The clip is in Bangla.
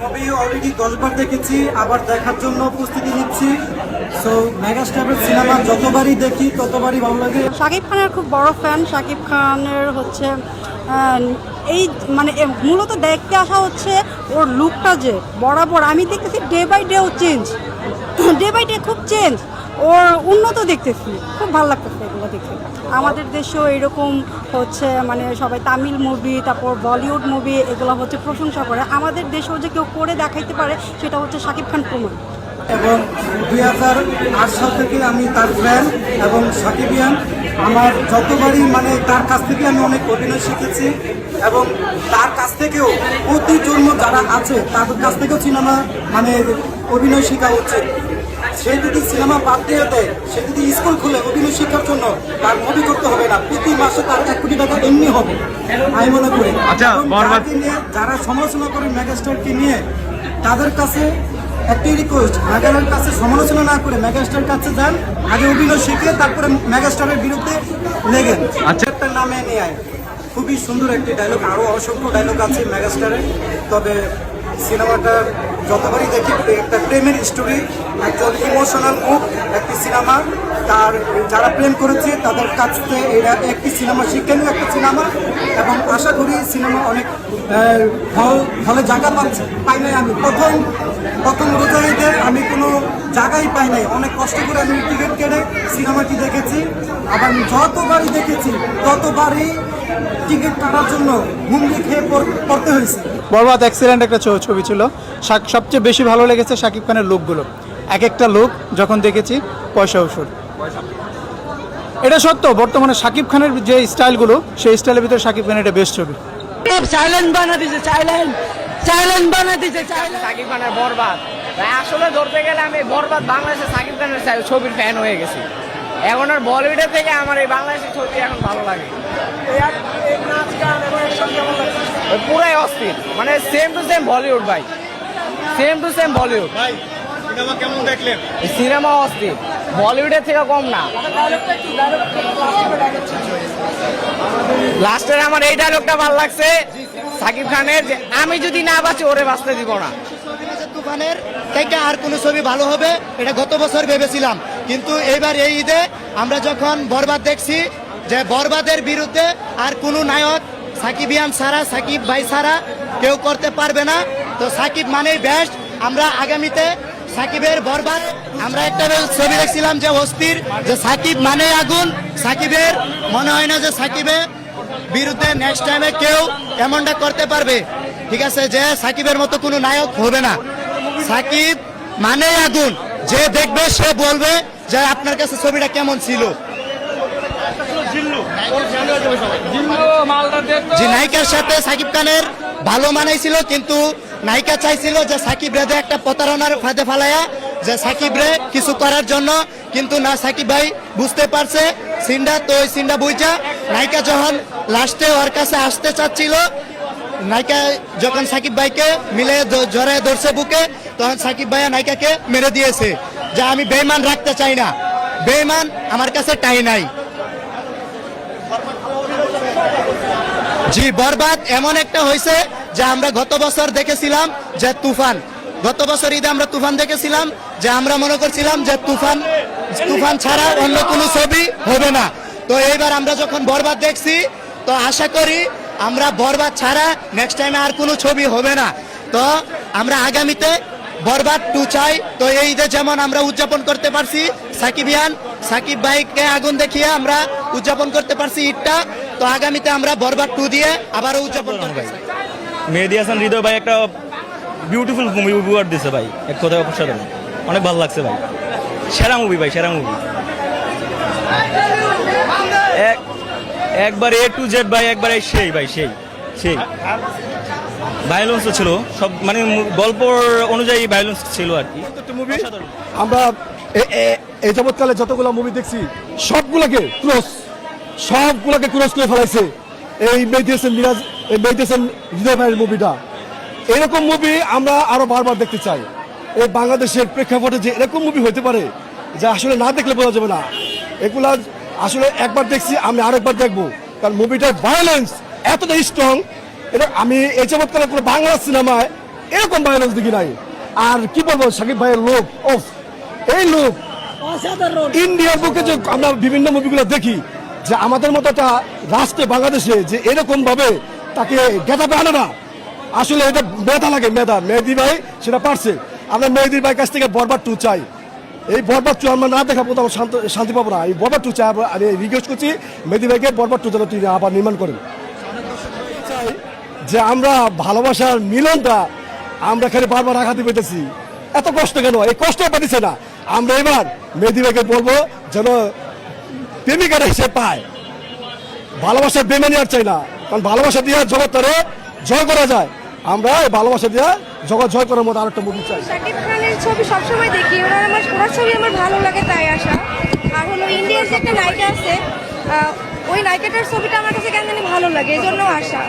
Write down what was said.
মুভি দশবার দেখেছি, আবার দেখার জন্য নিচ্ছি। সো সিনেমা যতবারই দেখি, ততবারই শাকিব খানের খুব বড় ফ্যান শাকিব খানের হচ্ছে এই মানে মূলত দেখতে আসা হচ্ছে ওর লুকটা যে বরাবর। আমি দেখতেছি ডে বাই ডে ও চেঞ্জ ডে বাই ডে খুব চেঞ্জ ওর উন্নত দেখতেছি। খুব ভালো লাগতেছে এগুলো দেখে। আমাদের দেশেও এরকম হচ্ছে মানে সবাই তামিল মুভি তারপর বলিউড মুভি এগুলো হচ্ছে প্রশংসা করে। আমাদের দেশেও যে কেউ করে দেখাইতে পারে, সেটা হচ্ছে শাকিব খান প্রমাণ। এবং দুই হাজার আট সাল থেকে আমি তার ফ্যান এবং সাকিবিয়ান। আমার যতবারই মানে তার কাছ থেকে আমি অনেক অভিনয় শিখেছি এবং তার কাছ থেকেও প্রতি জন্ম যারা আছে, তাদের কাছ থেকেও সিনেমা মানে অভিনয় শেখা হচ্ছে সে যদি সিনেমা বাদ দিয়ে দেয় সে যদি স্কুল খুলে অভিনয় শিক্ষার জন্য তার মুভি করতে হবে না প্রতি মাসে তার এক কোটি টাকা এমনি হবে। আমি মনে করি আচ্ছা, যারা সমালোচনা করে মেগাস্টারকে নিয়ে তাদের কাছে একটি রিকোয়েস্ট মেগানের কাছে সমালোচনা না করে মেগাস্টার কাছে যান আগে অভিনয় শিখে তারপরে মেগাস্টারের বিরুদ্ধে লেগেন। আচ্ছা। একটা নামে নিয়ে আয়। খুবই সুন্দর একটি ডায়লগ আরও অসংখ্য ডায়লগ আছে মেগাস্টারের তবে সিনেমাটা যতবারই দেখি একটা প্রেমের স্টোরি একজন ইমোশনাল মুখ একটি সিনেমা। তার যারা প্রেম করেছে, তাদের কাছ থেকে এটা একটি সিনেমা শিক্ষণীয় একটা সিনেমা, এবং আশা করি সিনেমা অনেক হল হলে জায়গা পাচ্ছে। পাই নাই আমি। প্রথম প্রথম রোজা আমি কোনো জায়গাই পাই নাই। অনেক কষ্ট করে আমি টিকিট কেটে সিনেমাটি দেখেছি। আবার যতবারই দেখেছি, ততবারই টিকিট কাটার জন্য হুমড়ি খেয়ে পড়- পড়তে হয়েছে। বরবাদ অ্যাক্সিডেন্ট একটা ছবি ছিল। সবচেয়ে বেশি ভালো লেগেছে শাকিব খানের লোকগুলো এক একটা লোক যখন দেখেছি, পয়সা ওষুধ এটা সত্য বর্তমানে শাকিব খানের যে স্টাইলগুলো সেই স্টাইলের ভিতরে শাকিব খানের এটা বেস্ট ছবি। চাইলেন বানা দিছে চাইলেন চাইলেন বানা দিছে চাইলেন সাকিব খানের বরবাদ। ভাই আসলে ধরতে গেলে আমি বরবাদ বাংলাদেশে সাকিব খানের ছবির ফ্যান হয়ে গেছি। এখন আর বলিউডের থেকে আমার এই বাংলাদেশের ছবি এখন ভালো লাগে। পুরাই অস্থির। মানে সেম টু সেম বলিউড ভাই। Same to same Bollywood. ভাই সিনেমা কেমন দেখলেন? সিনেমা অস্থির। বলিউডের থেকে কম না। লাস্টের আমার এই ডায়লগটা ভালো লাগছে সাকিব খানের যে আমি যদি না বাঁচি, ওরে বাঁচতে দিব না। তুফানের থেকে আর কোনো ছবি ভালো হবে, এটা গত বছর ভেবেছিলাম। কিন্তু এইবার এই ঈদে আমরা যখন বরবাদ দেখছি, যে বরবাদের বিরুদ্ধে আর কোনো নায়ক সাকিব সাকিবিয়ান সারা সাকিব ভাই সারা কেউ করতে পারবে না। তো সাকিব মানেই বেস্ট আমরা আগামীতে সাকিবের বরবাদ। আমরা একটা ছবি দেখছিলাম যে অস্থির যে সাকিব মানে আগুন। সাকিবের মনে হয় না যে সাকিবের বিরুদ্ধে নেক্সট টাইমে কেউ এমনটা করতে পারবে। ঠিক আছে যে সাকিবের মতো কোনো নায়ক হবে না। সাকিব মানে আগুন। যে দেখবে সে বলবে যে আপনার কাছে ছবিটা কেমন ছিল। যে নায়িকার সাথে সাকিব খানের ভালো মানাইছিল কিন্তু নায়িকা চাইছিল যে সাকিব রেদে একটা প্রতারণার ফাঁদে ফালাইয়া যে সাকিব রে কিছু করার জন্য, কিন্তু না, সাকিব ভাই বুঝতে পারছে। সিনটা তো ওই সিনটা বুঝা, নায়িকা যখন লাস্টে ওর কাছে আসতে চাচ্ছিল, নায়িকা যখন সাকিব ভাইকে মিলে জড়ায় ধরছে বুকে, তখন সাকিব ভাইয়া নায়িকাকে মেরে দিয়েছে, যে আমি বেইমান রাখতে চাই না। বেইমান আমার কাছে টাই নাই। জি, বরবাদ এমন একটা হয়েছে যে আমরা গত বছর দেখেছিলাম যে তুফান। গত বছর ঈদে আমরা তুফান দেখেছিলাম যে আমরা মনে করছিলাম যে তুফান তুফান ছাড়া অন্য কোনো ছবি হবে না। তো এইবার আমরা যখন বরবাদ দেখছি, তো আশা করি আমরা বরবাদ ছাড়া নেক্সট টাইমে আর কোনো ছবি হবে না। তো আমরা আগামীতে বরবাদ টু চাই। তো এই ঈদে যেমন আমরা উদযাপন করতে পারছি সাকিবিয়ান সাকিব ভাইকে আগুন দেখিয়ে আমরা উদযাপন করতে পারছি ঈদটা। তো আগামীতে আমরা বরবাদ টু দিয়ে আবারও উদযাপন করব। মেহেদি হাসান হৃদয় ভাই একটা বিউটিফুল মুভি উপহার দিছে ভাই এক কথায় অপসারণ। অনেক ভালো লাগছে ভাই। সেরা মুভি ভাই সেরা মুভি এক একবার এ টু জেড ভাই একবার এই সেই ভাই সেই সেই। ভায়োলেন্স ছিল সব মানে গল্পর অনুযায়ী ভায়োলেন্স ছিল আর কি। অসাধারণ। আমরা এই যাবৎকালে যতগুলো মুভি দেখছি সবগুলোকে ক্রস সবগুলোকে ক্রস করে ফেলাইছে। এই মেডিটেশন মিরাজ এই মেডিটেশন হৃদয় ভাইয়ের মুভিটা। এরকম মুভি আমরা আরও বারবার দেখতে চাই। এই বাংলাদেশের প্রেক্ষাপটে যে এরকম মুভি হতে পারে যা আসলে না দেখলে বোঝা যাবে না। এগুলা আসলে একবার দেখছি আমি আরেকবার দেখব। কারণ মুভিটার ভায়োলেন্স এতটা স্ট্রং এটা আমি এই চমৎকার কোনো বাংলা সিনেমায় এরকম ভায়োলেন্স দেখি নাই। আর কি বলব সাকিব ভাইয়ের লোক ওফ এই লোক ইন্ডিয়ার বুকে যে আমরা বিভিন্ন মুভিগুলো দেখি যে আমাদের মতো একটা রাষ্ট্রে বাংলাদেশে যে এরকম ভাবে তাকে গেটাপে আনে না। আসলে এটা মেধা লাগে, মেধা। মেহেদি ভাই সেটা পারছে। আমরা মেহেদির ভাই কাছ থেকে বরবার টু চাই। এই বরবার টু আমরা না দেখা পর্যন্ত শান্ত- শান্তি পাবো না। এই বরবার টু চাই আমি রিকোয়েস্ট করছি, মেহেদি ভাইকে বরবার টু যেন তিনি আবার নির্মাণ করেন। চাই যে আমরা ভালোবাসার মিলনটা আমরা খালি বারবার আঘাতে পেতেছি। এত কষ্ট কেন? এই কষ্ট পাঠিয়েছে না। আমরা এবার মেহেদি ভাইকে বলব যেন প্রেমিকারা হিসেবে পায়। ভালোবাসার বেমানি আর চাই না। কারণ ভালোবাসা দিয়ে জগৎটারে জয় করা যায়। আমরা এই ভালোবাসা দিয়ে জগৎ জয় করার মতো আরেকটা মুভি চাই। শাকিব খানের ছবি সবসময় দেখি, ওনার আমার ওনার ছবি আমার ভালো লাগে তাই আসা আর হলো ইন্ডিয়ার যে একটা নায়িকা আছে ওই নায়িকাটার ছবিটা আমার কাছে কেন জানি ভালো লাগে এই জন্য আসা